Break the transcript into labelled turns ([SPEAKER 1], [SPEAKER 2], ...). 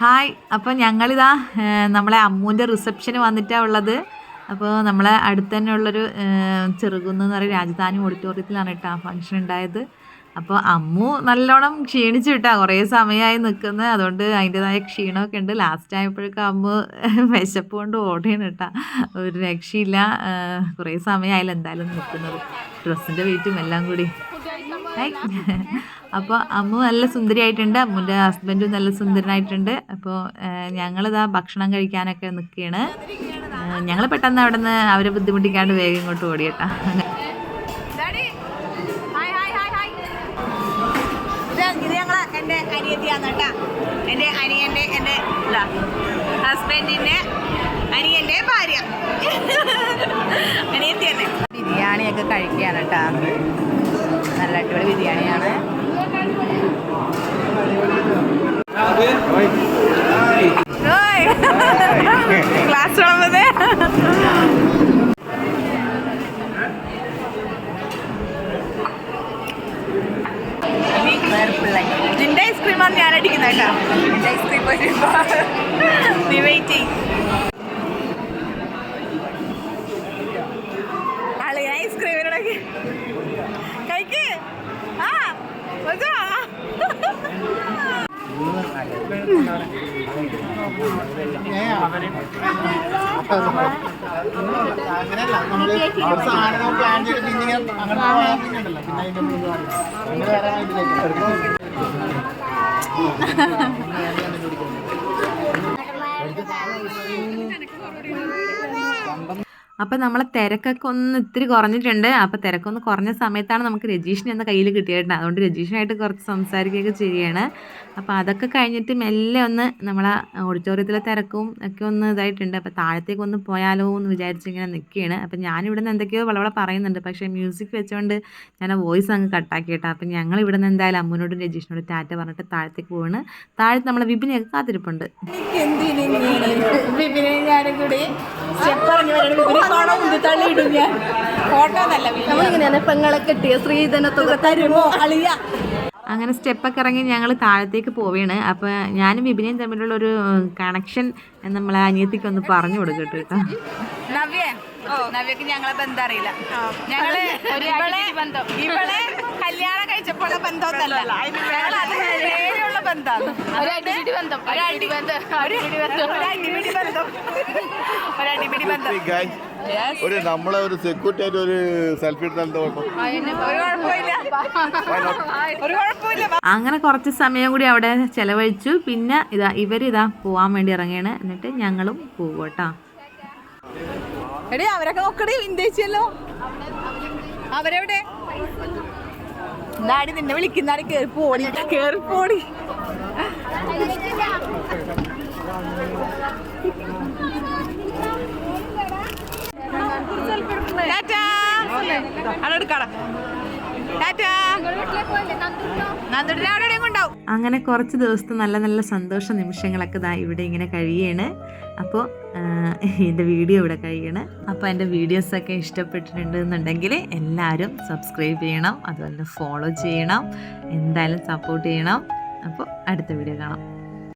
[SPEAKER 1] Hi അപ്പോൾ ഞങ്ങളിതാ നമ്മളെ അമ്മൂന്റെ റിസപ്ഷന് വന്നിട്ടാണ് ഉള്ളത്. അപ്പോൾ നമ്മളെ അടുത്ത് തന്നെ ഉള്ളൊരു ചെറുകുന്ന് എന്ന് പറയുന്ന രാജധാനി ഓഡിറ്റോറിയത്തിലാണ് കേട്ടോ ആ ഫംഗ്ഷൻ ഉണ്ടായത്. അപ്പോൾ അമ്മു നല്ലോണം ക്ഷീണിച്ചു കിട്ടാ. കുറേ സമയമായി നിൽക്കുന്നത് അതുകൊണ്ട് അതിന്റെതായ ക്ഷീണമൊക്കെ ഉണ്ട്. ലാസ്റ്റ് ആയപ്പോഴേക്കും അമ്മു വിശപ്പ് കൊണ്ട് ഓടുകയാണ് കേട്ടാ. ഒരു രക്ഷയില്ല. കുറേ സമയമായില്ല എന്തായാലും നിൽക്കുന്നത്. ഡ്രസ്സിന്റെ വെയിറ്റും എല്ലാം കൂടി. അപ്പോൾ അമ്മ നല്ല സുന്ദരിയായിട്ടുണ്ട്. അമ്മുന്റെ ഹസ്ബൻഡും നല്ല സുന്ദരനായിട്ടുണ്ട്. അപ്പോൾ ഞങ്ങളിതാ ഭക്ഷണം കഴിക്കാനൊക്കെ നിൽക്കുകയാണ്. ഞങ്ങൾ പെട്ടെന്ന് അവിടെ നിന്ന് അവരെ ബുദ്ധിമുട്ടിക്കാണ്ട് വേഗം ഇങ്ങോട്ട് ഓടിയട്ടാ. ഇത് ഞങ്ങളെ എന്റെ അനിയത്തിയാണ് കേട്ടാ. എന്റെ അനിയന്റെ എന്റെ ഹസ്ബൻഡിന്റെ അനിയന്റെ ഭാര്യ. അനിയത്തി തന്നെ ബിരിയാണിയൊക്കെ കഴിക്കുകയാണ് കേട്ടാ. നല്ല അടിപൊളി ബിരിയാണിയാണ്. ക്ലാസ് വിളമ്പത് നിന്റെ ഐസ്ക്രീമാണ് ഞാൻ അടിക്കുന്നത് കേട്ടോ. നിന്റെ ഐസ്ക്രീം നീ വെയിറ്റ് ചെയ്യും. ഐസ്ക്രീമിനോടൊക്കെ കഴിക്ക്. ആ.
[SPEAKER 2] അങ്ങനെയല്ല. നമ്മൾ ഒരു സാധനം പ്ലാൻ ചെയ്തിട്ട് ഇങ്ങനെ അങ്ങനെ ഉണ്ടല്ലോ പിന്നെ അതിന്റെ മുന്നിൽ അങ്ങനെ വേറെ
[SPEAKER 1] അപ്പം നമ്മളെ തിരക്കൊക്കെ ഒന്ന് ഇത്തിരി കുറഞ്ഞിട്ടുണ്ട്. അപ്പോൾ തിരക്കൊന്ന് കുറഞ്ഞ സമയത്താണ് നമുക്ക് രജീഷിനെ ഒന്ന് കയ്യിൽ കിട്ടിയിട്ടുണ്ട് അതുകൊണ്ട് രജീഷിനായിട്ട് കുറച്ച് സംസാരിക്കുകയൊക്കെ ചെയ്യുകയാണ്. അപ്പോൾ അതൊക്കെ കഴിഞ്ഞിട്ട് മെല്ലെ ഒന്ന് നമ്മളെ ഓഡിറ്റോറിയത്തിലെ തിരക്കും ഒക്കെ ഒന്ന് ഇതായിട്ടുണ്ട്. അപ്പോൾ താഴത്തേക്ക് ഒന്ന് പോയാലോ എന്ന് വിചാരിച്ച് ഇങ്ങനെ നിൽക്കുകയാണ് അപ്പോൾ ഞാനിവിടെ നിന്ന് എന്തൊക്കെയോ വളവളെ പറയുന്നുണ്ട്. പക്ഷേ മ്യൂസിക് വെച്ചുകൊണ്ട് ഞാൻ ആ വോയിസ് അങ്ങ് കട്ടാക്കി കേട്ടോ അപ്പോൾ ഞങ്ങൾ ഇവിടെ നിന്ന് എന്തായാലും അമ്മുനോടും രജീഷിനോടും ടാറ്റ പറഞ്ഞിട്ട് താഴത്തേക്ക് പോവാണ്. താഴത്ത് നമ്മളെ വിപിനെയൊക്കെ കാത്തിരിപ്പുണ്ട്. വിപിനെ ഞാനും കൂടി. സ്റ്റെപ്പ് വരണം വിപിനെ കാണാൻ മുന്നിൽ തള്ളിയിടും ഞാൻ. ഫോട്ടോ നല്ല
[SPEAKER 3] നമ്മളിങ്ങനെയാണ് പെങ്ങളെ കെട്ടിയ സ്ത്രീധനത്തുക
[SPEAKER 1] തരുമോ? അളിയ. അങ്ങനെ സ്റ്റെപ്പൊക്കെ ഇറങ്ങി ഞങ്ങൾ താഴത്തേക്ക് പോവുകയാണ് അപ്പോൾ ഞാനും വിപിനെയും തമ്മിലുള്ള ഒരു കണക്ഷൻ നമ്മളെ അനിയത്തിക്ക് ഒന്ന് പറഞ്ഞു കൊടുക്കട്ടെ കേട്ടോ നവ്യ നവ്യക്ക് ഞങ്ങളെ ബന്ധം അറിയില്ല. ഞങ്ങൾ ഇവളെ ഇവളെ കല്യാണം കഴിച്ചപ്പോഴുള്ള ബന്ധമൊന്നല്ല ഞങ്ങൾ അത് നേരെയുള്ള ബന്ധമാണ്.
[SPEAKER 3] ഒരടിപിടി ബന്ധം. ഒരടി ബന്ധം. ഒരടി ബന്ധം.
[SPEAKER 1] ബന്ധം?
[SPEAKER 2] ഒരു നമ്മളെ ഒരു സെക്യൂരിറ്റി ആയിട്ട് ഒരു സെൽഫി എടുത്താൽ
[SPEAKER 1] അങ്ങനെ കുറച്ച് സമയം കൂടി അവിടെ ചെലവഴിച്ചു. പിന്നെ ഇതാ ഇവരിതാ പോവാൻ വേണ്ടി ഇറങ്ങിയാണ് എന്നിട്ട് ഞങ്ങളും പോവട്ടാ എടേ എടി അവരൊക്കെ നോക്കടി ഇന്ത്യല്ലോ അവരെവിടെ? എന്താടി നിന്നെ വിളിക്കുന്നാടി കേറി പോടി കേറി പോടി ടാറ്റാ അവിടെ എടുക്കാടാ ടാറ്റാ നന്ദുട്ടിനെ അവിടെ എവിടെയും കൊണ്ടാവും അങ്ങനെ കുറച്ച് ദിവസത്തെ നല്ല നല്ല സന്തോഷ നിമിഷങ്ങളൊക്കെ ദാ ഇവിടെ ഇങ്ങനെ കഴിയാണ്. അപ്പോൾ എന്റെ വീഡിയോ ഇവിടെ കഴിയാണ്. അപ്പോൾ എന്റെ വീഡിയോസൊക്കെ ഇഷ്ടപ്പെട്ടിട്ടുണ്ട് എന്നുണ്ടെങ്കിൽ എല്ലാവരും സബ്സ്ക്രൈബ് ചെയ്യണം. അതുപോലെ ഫോളോ ചെയ്യണം. എന്തായാലും സപ്പോർട്ട് ചെയ്യണം. അപ്പോൾ അടുത്ത വീഡിയോ കാണാം.